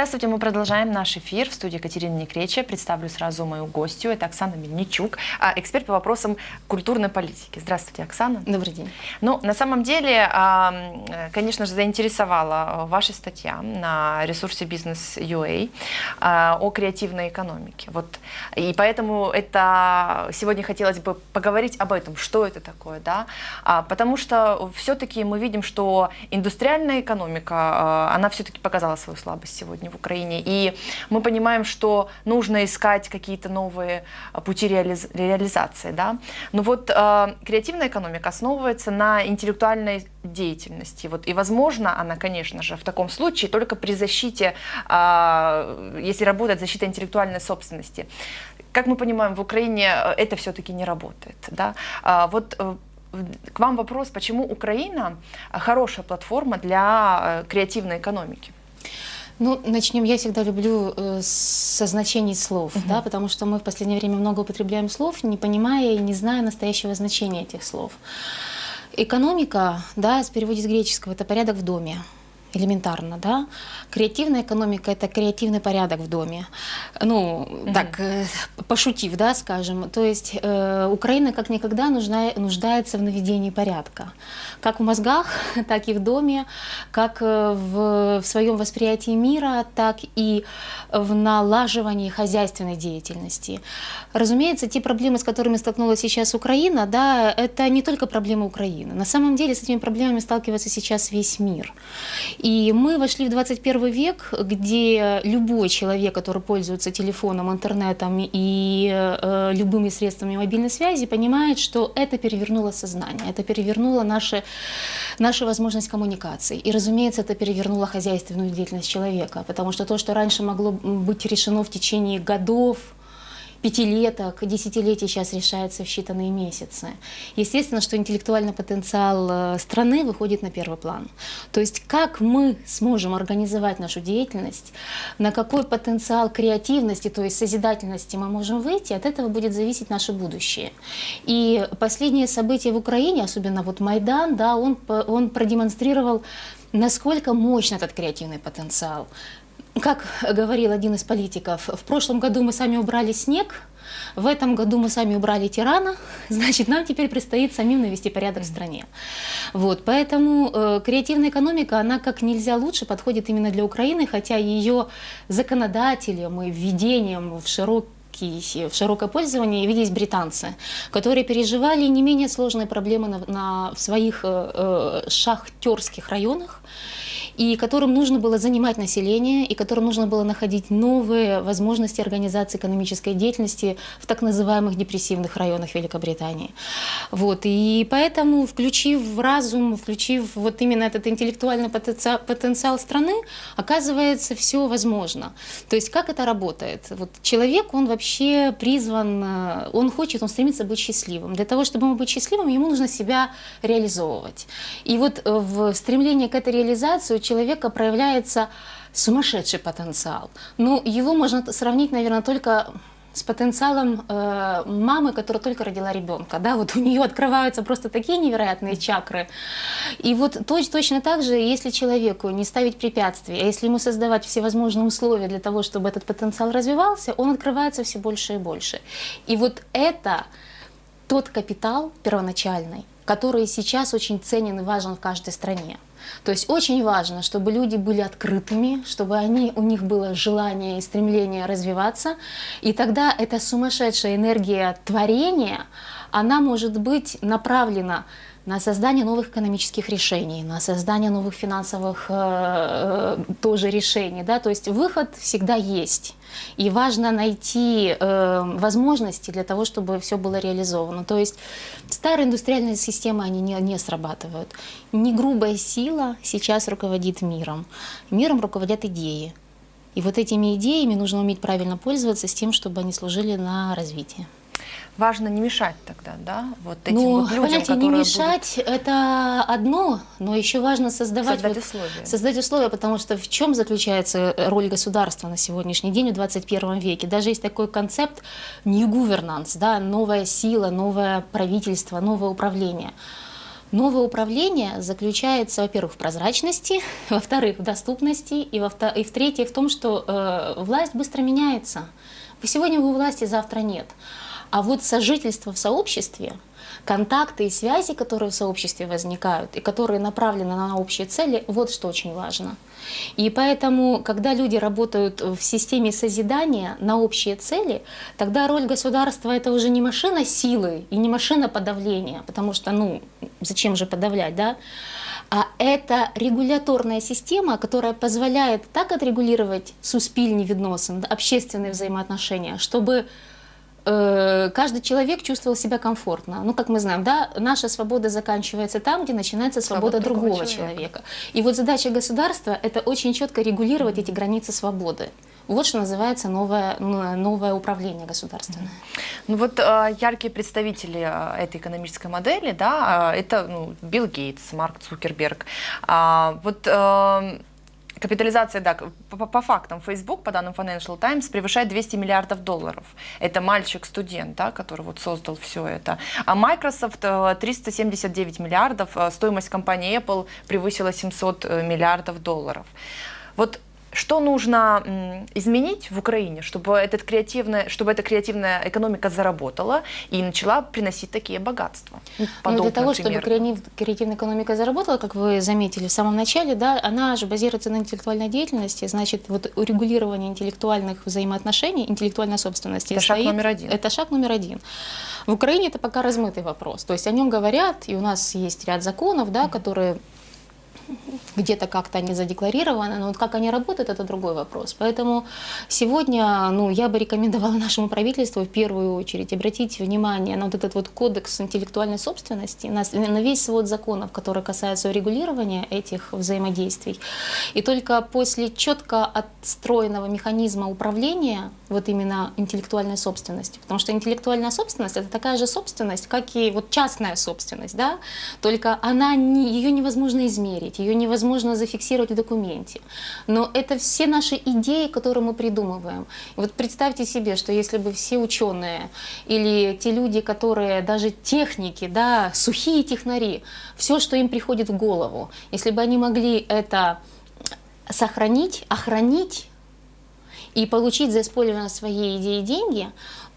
Здравствуйте, мы продолжаем наш эфир в студии Катерины Некреча. Представлю сразу мою гостью, это Оксана Мельничук, а, эксперт по вопросам культурной политики. Здравствуйте, Оксана. Добрый день. Ну, на самом деле, а, конечно же, заинтересовала ваша статья на ресурсе Business.ua а, о креативной экономике. Вот. И поэтому это сегодня хотелось бы поговорить об этом, что это такое, да, потому что все-таки мы видим, что индустриальная экономика, она все-таки показала свою слабость сегодня в Украине. И мы понимаем, что нужно искать какие-то новые а, пути реализ реализации. Да? Но вот э, креативная экономика основывается на интеллектуальной деятельности. Вот, и возможно она, конечно же, в таком случае только при защите, э, если работает защита интеллектуальной собственности. Как мы понимаем, в Украине э, это все-таки не работает. Да? А, вот э, к вам вопрос, почему Украина хорошая платформа для э, креативной экономики? Ну, начнем. Я всегда люблю э, со значений слов, угу. да, потому что мы в последнее время много употребляем слов, не понимая и не зная настоящего значения этих слов. Экономика, да, с переводе с греческого, это порядок в доме элементарно, да. Креативная экономика – это креативный порядок в доме. Ну, mm-hmm. так, э, пошутив, да, скажем. То есть э, Украина как никогда нужна, нуждается в наведении порядка. Как в мозгах, так и в доме, как э, в, в своем восприятии мира, так и в налаживании хозяйственной деятельности. Разумеется, те проблемы, с которыми столкнулась сейчас Украина, да, это не только проблемы Украины. На самом деле с этими проблемами сталкивается сейчас весь мир. И мы вошли в 21 век, где любой человек, который пользуется телефоном, интернетом и э, любыми средствами мобильной связи, понимает, что это перевернуло сознание, это перевернуло наши, нашу возможность коммуникации. И, разумеется, это перевернуло хозяйственную деятельность человека, потому что то, что раньше могло быть решено в течение годов, пятилеток, десятилетий сейчас решается в считанные месяцы. Естественно, что интеллектуальный потенциал э, страны выходит на первый план. То есть как мы сможем организовать нашу деятельность, на какой потенциал креативности, то есть созидательности мы можем выйти, от этого будет зависеть наше будущее. И последние события в Украине, особенно вот Майдан, да, он, он продемонстрировал насколько мощен этот креативный потенциал. Как говорил один из политиков, в прошлом году мы сами убрали снег, в этом году мы сами убрали тирана, значит, нам теперь предстоит самим навести порядок в стране. Вот, поэтому э, креативная экономика, она как нельзя лучше подходит именно для Украины, хотя ее законодателем и введением в широкий в широкое пользование явились британцы, которые переживали не менее сложные проблемы на, на, в своих э, э шахтерских районах и которым нужно было занимать население, и которым нужно было находить новые возможности организации экономической деятельности в так называемых депрессивных районах Великобритании. Вот. И поэтому, включив в разум, включив вот именно этот интеллектуальный потенциал, страны, оказывается, все возможно. То есть как это работает? Вот человек, он вообще призван, э, он хочет, он стремится быть счастливым. Для того, чтобы ему быть счастливым, ему нужно себя реализовывать. И вот э, в стремлении к этой реализации человека проявляется сумасшедший потенциал. Ну, его можно сравнить, наверное, только с потенциалом э, мамы, которая только родила ребенка. Да? Вот у нее открываются просто такие невероятные чакры. И вот точ, точно так же, если человеку не ставить препятствия, а если ему создавать всевозможные условия для того, чтобы этот потенциал развивался, он открывается все больше и больше. И вот это тот капитал первоначальный, который сейчас очень ценен и важен в каждой стране. То есть очень важно, чтобы люди были открытыми, чтобы они, у них было желание и стремление развиваться. И тогда эта сумасшедшая энергия творения, она может быть направлена на создание новых экономических решений, на создание новых финансовых э, э, тоже решений. Да? То есть выход всегда есть. И важно найти э, возможности для того, чтобы все было реализовано. То есть старые индустриальные системы, они не, не срабатывают. Не грубая сила сейчас руководит миром. Миром руководят идеи. И вот этими идеями нужно уметь правильно пользоваться с тем, чтобы они служили на развитие важно не мешать тогда, да, вот этим ну, вот людям, понимаете, не мешать будут... это одно, но еще важно создавать создать вот, условия. Создать условия, потому что в чем заключается роль государства на сегодняшний день в 21 веке? Даже есть такой концепт new governance, да, новая сила, новое правительство, новое управление. Новое управление заключается, во-первых, в прозрачности, во-вторых, в доступности, и, во и в-третьих, в том, что э, власть быстро меняется. Вы сегодня вы у власти, завтра нет. А вот сожительство в сообществе, контакты и связи, которые в сообществе возникают, и которые направлены на общие цели, вот что очень важно. И поэтому, когда люди работают в системе созидания на общие цели, тогда роль государства это уже не машина силы и не машина подавления, потому что, ну, зачем же подавлять, да? А это регуляторная система, которая позволяет так отрегулировать суспільні відносини, общественные взаимоотношения, чтобы Э, каждый человек чувствовал себя комфортно. Ну, как мы знаем, да, наша свобода заканчивается там, где начинается свобода, свобода другого, другого человека. человека. И вот задача государства – это очень четко регулировать эти границы свободы. Вот что называется новое, новое управление государственное. Ну вот э, яркие представители э, этой экономической модели, да, это ну, Билл Гейтс, Марк Цукерберг. А, вот Капитализация, да, по, по фактам, Facebook, по данным Financial Times, превышает 200 миллиардов долларов. Это мальчик-студент, да, который вот создал все это. А Microsoft 379 миллиардов, стоимость компании Apple превысила 700 э, миллиардов долларов. Вот что нужно изменить в Украине, чтобы, этот креативная, чтобы эта креативная экономика заработала и начала приносить такие богатства? Ну, для того, чтобы креативная экономика заработала, как вы заметили в самом начале, да, она же базируется на интеллектуальной деятельности, значит, вот урегулирование интеллектуальных взаимоотношений, интеллектуальной собственности. Это стоит, шаг номер один. Это шаг номер один. В Украине это пока размытый вопрос. То есть о нем говорят, и у нас есть ряд законов, да, которые где-то как-то они задекларированы, но вот как они работают, это другой вопрос. Поэтому сегодня ну, я бы рекомендовала нашему правительству в первую очередь обратить внимание на вот этот вот кодекс интеллектуальной собственности, на, на весь свод законов, которые касаются регулирования этих взаимодействий. И только после четко отстроенного механизма управления вот именно интеллектуальной собственностью, потому что интеллектуальная собственность это такая же собственность, как и вот частная собственность, да, только она не, ее невозможно измерить, ее невозможно зафиксировать в документе. Но это все наши идеи, которые мы придумываем. И вот представьте себе, что если бы все ученые или те люди, которые даже техники, да, сухие технари, все, что им приходит в голову, если бы они могли это сохранить, охранить и получить за использование своей идеи деньги,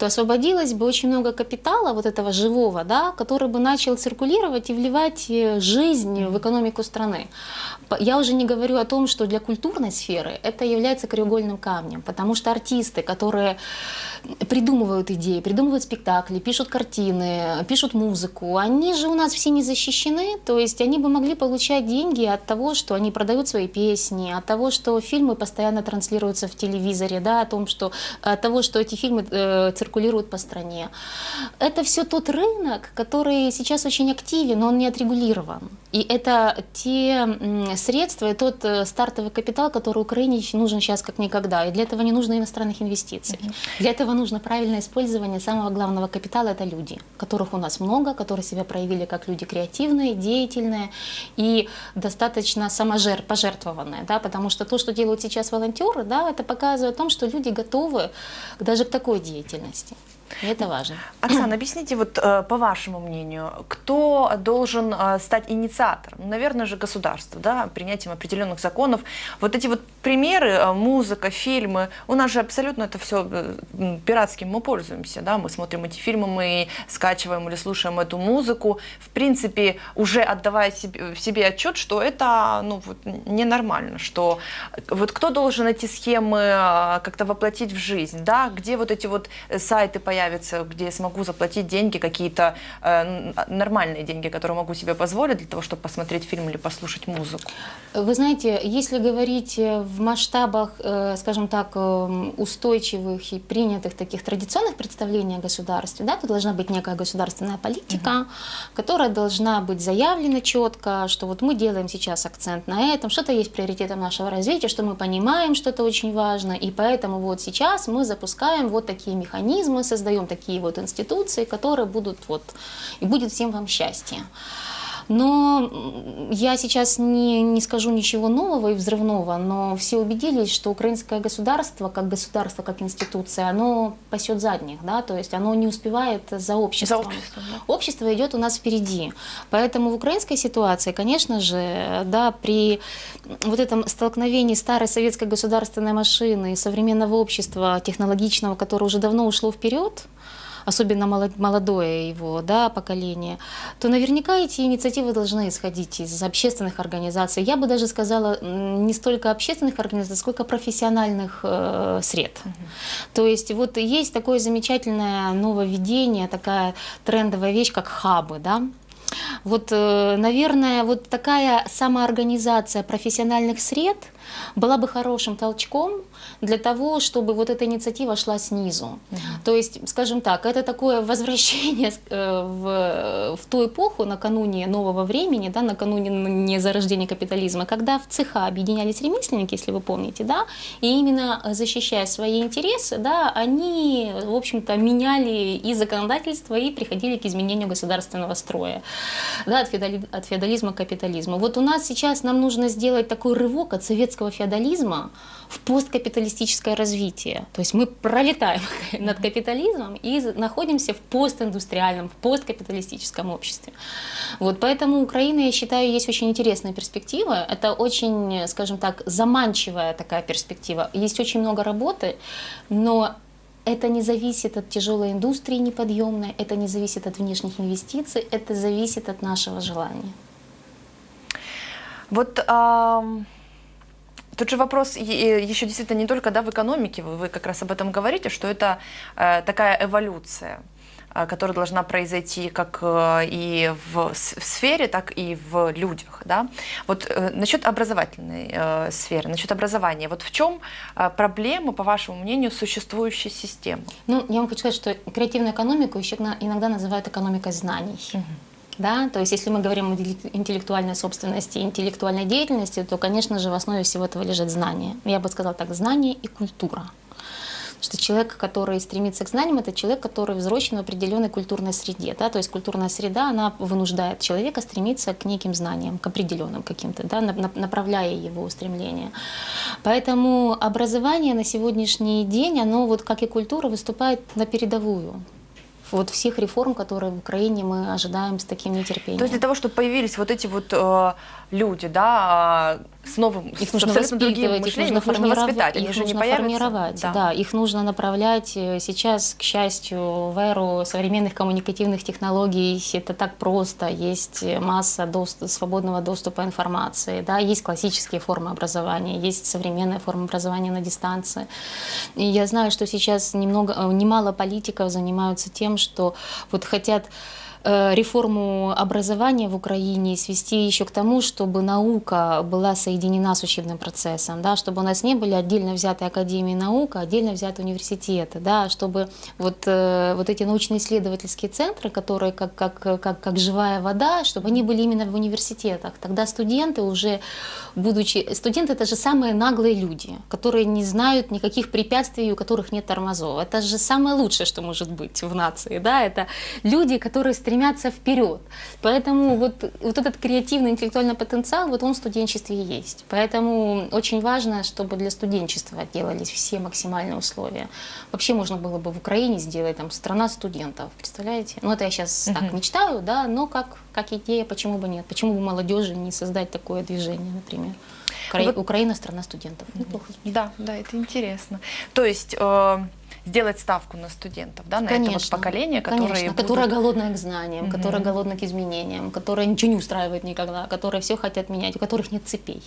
то освободилось бы очень много капитала вот этого живого, да, который бы начал циркулировать и вливать э, жизнь в экономику страны. Я уже не говорю о том, что для культурной сферы это является краеугольным камнем, потому что артисты, которые придумывают идеи, придумывают спектакли, пишут картины, пишут музыку, они же у нас все не защищены, то есть они бы могли получать деньги от того, что они продают свои песни, от того, что фильмы постоянно транслируются в телевизоре, да, о том, что от того, что эти фильмы э, циркулируют по стране. Это все тот рынок, который сейчас очень активен, но он не отрегулирован. И это те средства и тот э, стартовый капитал, который Украине нужен сейчас как никогда. И для этого не нужно иностранных инвестиций. Для этого нужно правильное использование самого главного капитала – это люди, которых у нас много, которые себя проявили как люди креативные, деятельные и достаточно саможертвованные. Да, потому что то, что делают сейчас волонтеры, да, это показывает о том, что люди готовы даже к такой деятельности счастья. И это важно. Оксана, объясните, вот э, по вашему мнению, кто должен э, стать инициатором? Ну, наверное же, государство, да, принятием определенных законов. Вот эти вот примеры, э, музыка, фильмы, у нас же абсолютно это все пиратским мы пользуемся, да, мы смотрим эти фильмы, мы скачиваем или слушаем эту музыку, в принципе, уже отдавая себе, в себе отчет, что это, ну, вот, ненормально, что вот кто должен эти схемы как-то воплотить в жизнь, да, где вот эти вот сайты появляются, появится, где я смогу заплатить деньги, какие-то э, нормальные деньги, которые могу себе позволить для того, чтобы посмотреть фильм или послушать музыку? Вы знаете, если говорить э, в масштабах, э, скажем так, э, устойчивых и принятых таких традиционных представлений о государстве, да, то должна быть некая государственная политика, угу. которая должна быть заявлена четко, что вот мы делаем сейчас акцент на этом, что-то есть приоритетом нашего развития, что мы понимаем, что это очень важно, и поэтому вот сейчас мы запускаем вот такие механизмы, создаем такие вот институции, которые будут вот, и будет всем вам счастье. Но я сейчас не, не скажу ничего нового и взрывного, но все убедились, что украинское государство, как государство, как институция, оно пасет задних, да, то есть оно не успевает за обществом. За обществом да. Общество идет у нас впереди. Поэтому в украинской ситуации, конечно же, да, при вот этом столкновении старой советской государственной машины и современного общества технологичного, которое уже давно ушло вперед, особенно молодое его да, поколение, то наверняка эти инициативы должны исходить из общественных организаций. Я бы даже сказала, не столько общественных организаций, сколько профессиональных э, сред. Угу. То есть вот есть такое замечательное нововведение, такая трендовая вещь, как хабы, да, вот, э, наверное, вот такая самоорганизация профессиональных сред была бы хорошим толчком для того, чтобы вот эта инициатива шла снизу. Угу. То есть, скажем так, это такое возвращение э, в, в ту эпоху, накануне нового времени, да, накануне не зарождения капитализма, когда в цеха объединялись ремесленники, если вы помните, да, и именно защищая свои интересы, да, они, в общем-то, меняли и законодательство, и приходили к изменению государственного строя, да, от, феодали, от феодализма к капитализму. Вот у нас сейчас нам нужно сделать такой рывок от советского феодализма в посткапиталистическое развитие. То есть мы пролетаем над капитализмом и находимся в постиндустриальном, в посткапиталистическом обществе. Вот поэтому Украина, я считаю, есть очень интересная перспектива. Это очень, скажем так, заманчивая такая перспектива. Есть очень много работы, но это не зависит от тяжелой индустрии неподъемной, это не зависит от внешних инвестиций, это зависит от нашего желания. Вот а, Тут же вопрос еще действительно не только да, в экономике, вы, как раз об этом говорите, что это э, такая эволюция э, которая должна произойти как э, и в, сфере, так и в людях. Да? Вот э, насчет образовательной э, сферы, насчет образования. Вот в чем э, проблема, по вашему мнению, существующей системы? Ну, я вам хочу сказать, что креативную экономику еще иногда называют экономикой знаний. Угу. Да? То есть если мы говорим о интеллектуальной собственности, интеллектуальной деятельности, то, конечно же, в основе всего этого лежит знание. Я бы сказала так, знание и культура. Что человек, который стремится к знаниям, это человек, который взросшен в определенной культурной среде. Да? То есть культурная среда, она вынуждает человека стремиться к неким знаниям, к определенным каким-то, да? направляя его устремления. Поэтому образование на сегодняшний день, оно, вот как и культура, выступает на передовую вот всех реформ, которые в Украине мы ожидаем с таким нетерпением. То есть для того, чтобы появились вот эти вот э, люди, да, с новым, их нужно воспитывать, их нужно, формировать, воспитать, их нужно формировать, да. да, их нужно направлять. Э, сейчас, к счастью, в эру современных коммуникативных технологий это так просто, есть масса доступ, свободного доступа информации, да, есть классические формы образования, есть современная форма образования на дистанции. И я знаю, что сейчас немного, э, немало политиков занимаются тем, что вот хотят Э, реформу образования в Украине свести еще к тому, чтобы наука была соединена с учебным процессом, да, чтобы у нас не были отдельно взятые академии наук, а отдельно взятые университеты, да, чтобы вот, э, вот эти научно-исследовательские центры, которые как, как, как, как живая вода, чтобы они были именно в университетах. Тогда студенты уже, будучи... Студенты — это же самые наглые люди, которые не знают никаких препятствий, у которых нет тормозов. Это же самое лучшее, что может быть в нации, да, это люди, которые стремятся стремятся вперед. Поэтому вот, вот этот креативный интеллектуальный потенциал, вот он в студенчестве есть. Поэтому очень важно, чтобы для студенчества делались все максимальные условия. Вообще можно было бы в Украине сделать там страна студентов, представляете? Ну это я сейчас угу. так мечтаю, да, но как, как идея, почему бы нет? Почему бы молодежи не создать такое движение, например? Укра... Вот... Украина страна студентов. Неплохо. Да, да, это интересно. То есть э сделать ставку на студентов, да, на конечно, это вот поколение, которое конечно, будут... которое голодное к знаниям, угу. которое голодно к изменениям, которое ничего не устраивает никогда, которые все хотят менять, у которых нет цепей.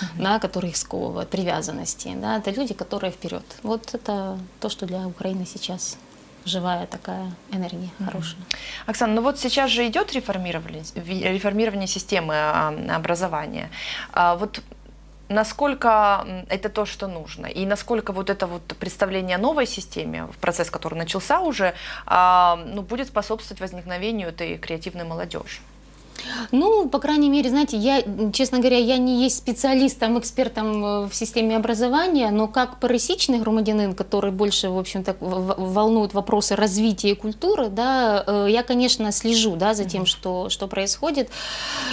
Uh-huh. Да, которые их сковывают, привязанности. Да, это люди, которые вперед. Вот это то, что для Украины сейчас живая такая энергия mm-hmm. хорошая. Оксана, ну вот сейчас же идет реформирование, реформирование системы а, образования. А вот насколько это то, что нужно, и насколько вот это вот представление о новой системе, процесс, который начался уже, а, ну, будет способствовать возникновению этой креативной молодежи? Ну, по крайней мере, знаете, я, честно говоря, я не есть специалистом, экспертом э, в системе образования, но как пересечный громадянин, который больше, в общем-то, волнует вопросы развития культуры, да, э, я, конечно, слежу, да, за тем, что, что происходит.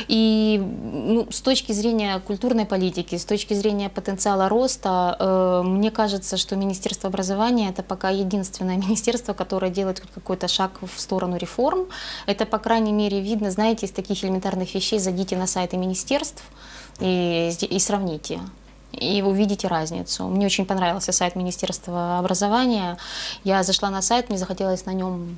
И ну, с точки зрения культурной политики, с точки зрения потенциала роста, э, мне кажется, что Министерство образования это пока единственное министерство, которое делает какой-то шаг в сторону реформ. Это, по крайней мере, видно, знаете, из таких элементарных вещей зайдите на сайты министерств и, и сравните и увидите разницу. Мне очень понравился сайт Министерства образования. Я зашла на сайт, мне захотелось на нем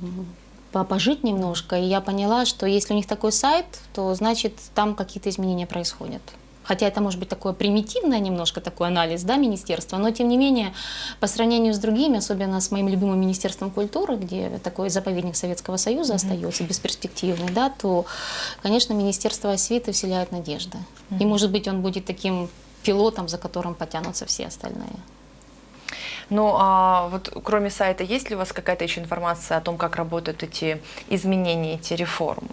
пожить немножко, и я поняла, что если у них такой сайт, то значит там какие-то изменения происходят хотя это может быть такое примитивное немножко такой анализ, да, министерства, но тем не менее по сравнению с другими, особенно с моим любимым Министерством культуры, где такой заповедник Советского Союза mm-hmm. остается бесперспективный, да, то, конечно, Министерство освиты вселяет надежды. Mm-hmm. И, может быть, он будет таким пилотом, за которым потянутся все остальные. Ну, а вот кроме сайта, есть ли у вас какая-то еще информация о том, как работают эти изменения, эти реформы?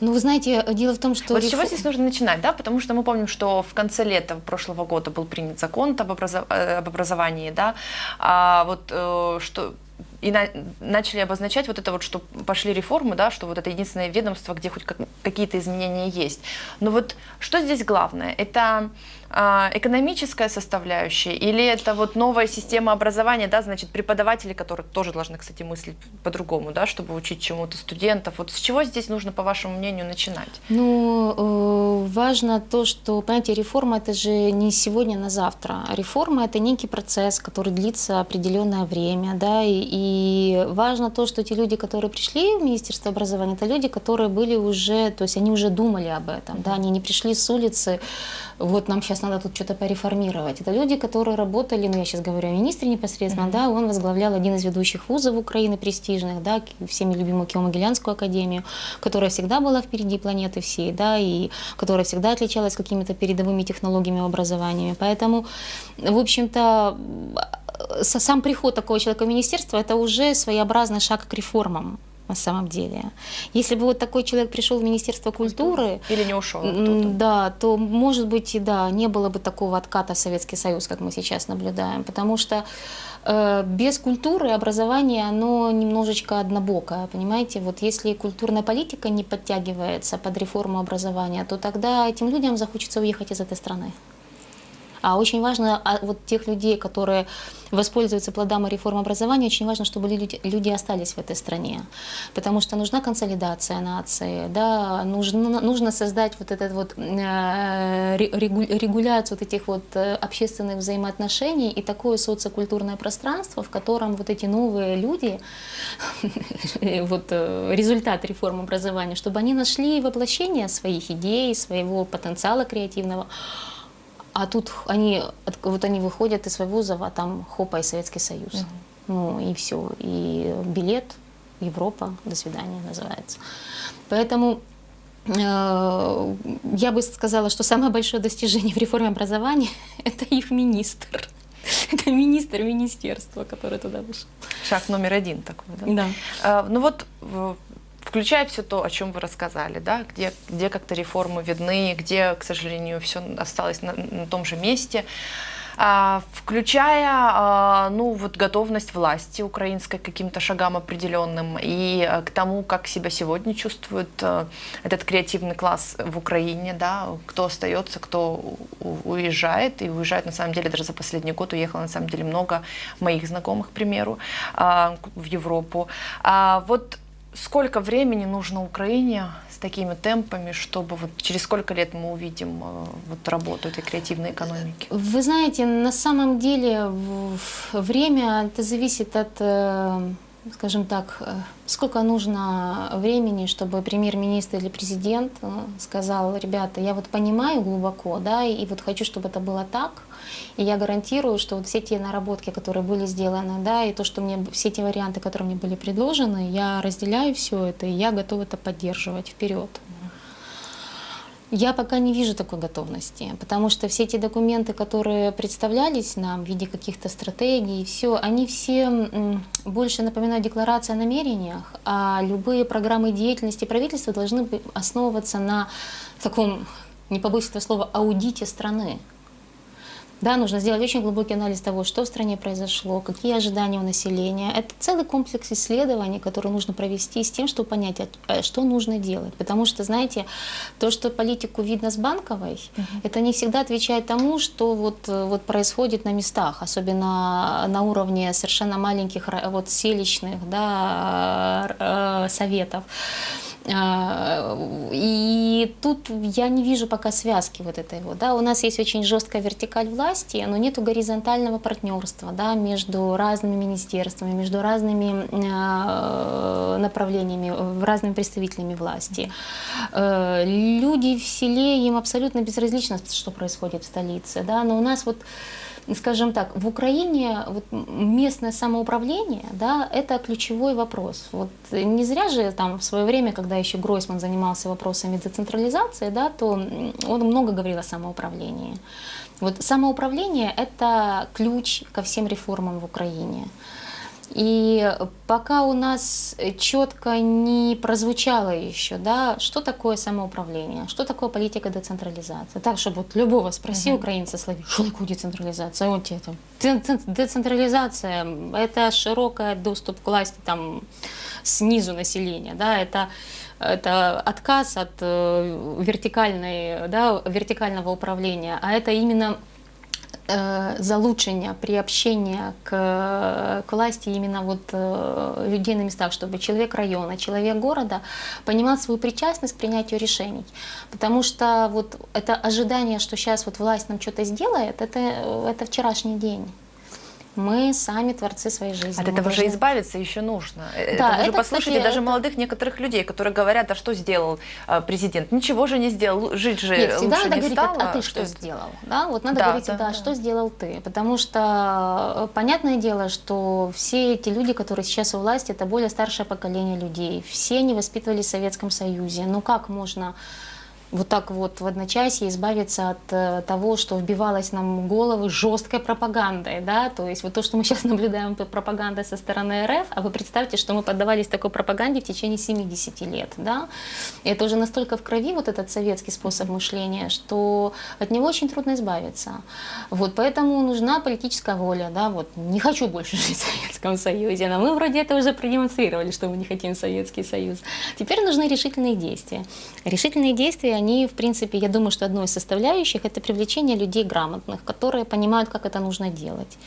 Ну, вы знаете, дело в том, что... Вот с чего здесь нужно начинать, да? Потому что мы помним, что в конце лета прошлого года был принят закон об, образов... Э, об образовании, да? А вот э, что и на, начали обозначать вот это вот, что пошли реформы, да, что вот это единственное ведомство, где хоть как, какие-то изменения есть. Но вот что здесь главное? Это экономическая составляющая или это вот новая система образования, да, значит, преподаватели, которые тоже должны, кстати, мыслить по-другому, да, чтобы учить чему-то студентов. Вот с чего здесь нужно, по вашему мнению, начинать? Ну, э, важно то, что, понимаете, реформа это же не сегодня на завтра. Реформа это некий процесс, который длится определенное время, да, и, и важно то, что те люди, которые пришли в Министерство образования, это люди, которые были уже, то есть они уже думали об этом, да, они не пришли с улицы вот нам сейчас надо тут что-то пореформировать. Это люди, которые работали, ну я сейчас говорю о министре непосредственно, mm-hmm. да, он возглавлял один из ведущих вузов Украины престижных, да, всеми любимую Киево-Могилянскую академию, которая всегда была впереди планеты всей, да, и которая всегда отличалась какими-то передовыми технологиями образования. Поэтому, в общем-то, сам приход такого человека в министерство – это уже своеобразный шаг к реформам на самом деле. Если бы вот такой человек пришел в Министерство культуры... Или не ушел Да, то, может быть, и да, не было бы такого отката в Советский Союз, как мы сейчас наблюдаем. Потому что э, без культуры образование, оно немножечко однобокое, понимаете? Вот если культурная политика не подтягивается под реформу образования, то тогда этим людям захочется уехать из этой страны. А очень важно а вот тех людей, которые воспользуются плодами реформы образования, очень важно, чтобы люди, люди остались в этой стране. Потому что нужна консолидация нации, да, нужно, нужно создать вот этот вот э, регуляцию вот этих вот э, общественных взаимоотношений и такое социокультурное пространство, в котором вот эти новые люди, вот э, результат реформы образования, чтобы они нашли воплощение своих идей, своего потенциала креативного, а тут они, вот они выходят из своего вуза, а там хопа и Советский Союз. Угу. Ну и все. И билет, Европа, до свидания называется. Поэтому э, я бы сказала, что самое большое достижение в реформе образования – это их министр. Это министр министерства, который туда вышел. Шаг номер один такой, да? Да. А, ну вот включая все то, о чем вы рассказали, да, где, где как-то реформы видны, где, к сожалению, все осталось на, на том же месте, а, включая а, ну, вот готовность власти украинской к каким-то шагам определенным и а, к тому, как себя сегодня чувствует а, этот креативный класс в Украине, да, кто остается, кто уезжает, и уезжает на самом деле даже за последний год уехало на самом деле много моих знакомых, к примеру, а, в Европу. А, вот сколько времени нужно Украине с такими темпами, чтобы вот через сколько лет мы увидим э, вот работу этой креативной экономики? Вы знаете, на самом деле время это зависит от, э, скажем так, э, сколько нужно времени, чтобы премьер-министр или президент сказал, ребята, я вот понимаю глубоко, да, и вот хочу, чтобы это было так, и я гарантирую, что вот все те наработки, которые были сделаны, да, и то, что мне, все те варианты, которые мне были предложены, я разделяю все это, и я готова это поддерживать вперед. Я пока не вижу такой готовности, потому что все эти документы, которые представлялись нам в виде каких-то стратегий, все, они все больше напоминают декларации о намерениях, а любые программы деятельности правительства должны основываться на таком, не побоюсь этого слова, аудите страны. Да, нужно сделать очень глубокий анализ того, что в стране произошло, какие ожидания у населения. Это целый комплекс исследований, который нужно провести с тем, чтобы понять, а- а что нужно делать. Потому что, знаете, то, что политику видно с банковой, это не всегда отвечает тому, что вот, вот происходит на местах, особенно на уровне совершенно маленьких вот, селищных да, э, советов. А, И тут я не вижу пока связки вот этой вот. Да. У нас есть очень жесткая вертикаль власти, но нету горизонтального партнерства да, между разными министерствами, между разными э, направлениями, разными представителями власти. Э, Люди в селе, им абсолютно безразлично, что происходит в столице. Да. Но у нас вот скажем так, в Украине вот местное самоуправление, да, это ключевой вопрос. Вот не зря же там в свое время, когда еще Гройсман занимался вопросами децентрализации, да, то он много говорил о самоуправлении. Вот самоуправление – это ключ ко всем реформам в Украине. И пока у нас четко не прозвучало еще, да, что такое самоуправление, что такое политика децентрализации. Так, чтобы вот любого спроси украинца, слови, что такое децентрализация, он тебе там, «Ден- ден- децентрализация – это широкий доступ к власти там снизу населения, да, это это отказ от э, вертикальной, да, вертикального управления, а это именно залучення, приобщення к, к власти именно вот э, людей на местах, чтобы человек района, человек города понимал свою причастность к принятию решений. Потому что вот это ожидание, что сейчас вот власть нам что-то сделает, это, это вчерашний день. Мы сами творцы своей жизни. От этого же должны- избавиться еще нужно. Э, Да, это же это, послушайте кстати, даже это- молодых некоторых людей, которые говорят, а что сделал э, президент? Ничего же не сделал, жить же Нет, всегда лучше надо не говорить, стало. а, ты что это? сделал? Да, вот надо Да, говорить, да, да, да. что сделал ты. Потому что э, понятное дело, что все эти люди, которые сейчас у власти, это более старшее поколение людей. Все они воспитывались в Советском Союзе. Ну как можно вот так вот в одночасье избавиться от э, того, что вбивалось нам в головы жесткой пропагандой, да, то есть вот то, что мы сейчас наблюдаем пропагандой со стороны РФ, а вы представьте, что мы поддавались такой пропаганде в течение 70 лет, да, и это уже настолько в крови вот этот советский способ мышления, что от него очень трудно избавиться, вот, поэтому нужна политическая воля, да, вот, не хочу больше жить в Советском Союзе, но мы вроде это уже продемонстрировали, что мы не хотим Советский Союз, теперь нужны решительные действия, решительные действия, они, в принципе, я думаю, что одной из составляющих это привлечение людей грамотных, которые понимают, как это нужно делать.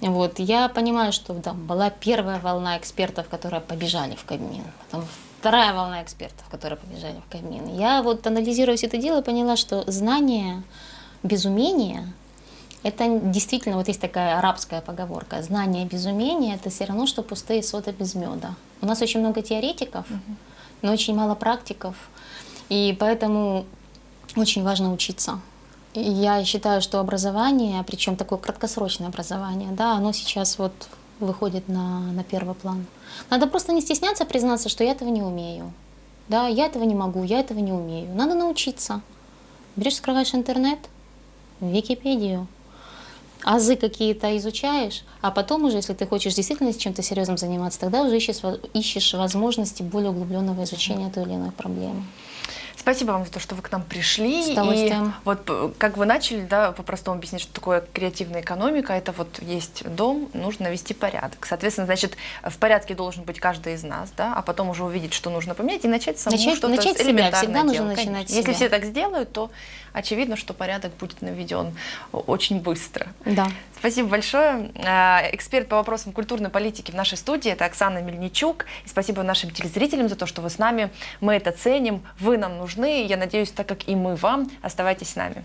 Вот. Я понимаю, что да, была первая волна экспертов, которые побежали в Кабмин, потом вторая волна экспертов, которые побежали в Кабмин. Я вот анализируя все это дело, поняла, что знание без умения это действительно, вот есть такая арабская поговорка, знание без умения это все равно, что пустые соты без меда. У нас очень много теоретиков, но очень мало практиков, и поэтому очень важно учиться. Я считаю, что образование, причем такое краткосрочное образование, да, оно сейчас вот выходит на, на первый план. Надо просто не стесняться признаться, что я этого не умею. Да, я этого не могу, я этого не умею. Надо научиться. Берешь, скрываешь интернет, Википедию, азы какие-то изучаешь, а потом уже, если ты хочешь действительно чем-то серьезным заниматься, тогда уже ищешь, ищешь возможности более углубленного изучения той или иной проблемы. Спасибо вам за то, что вы к нам пришли. С удовольствием. И вот п- как вы начали, да, по-простому объяснить, что такое креативная экономика. Это вот есть дом, нужно навести порядок. Соответственно, значит, в порядке должен быть каждый из нас, да, а потом уже увидеть, что нужно поменять, и начать самому Начать- что-то начать с себя. Всегда нужно делать, начинать конечно. с Если себя. все так сделают, то очевидно, что порядок будет наведен очень быстро. Да. Спасибо большое. А, эксперт по вопросам культурной политики в нашей студии – это Оксана Мельничук. И спасибо нашим телезрителям за то, что вы с нами. Мы это ценим, вы нам нужны. Я надеюсь, так как и мы вам, оставайтесь с нами.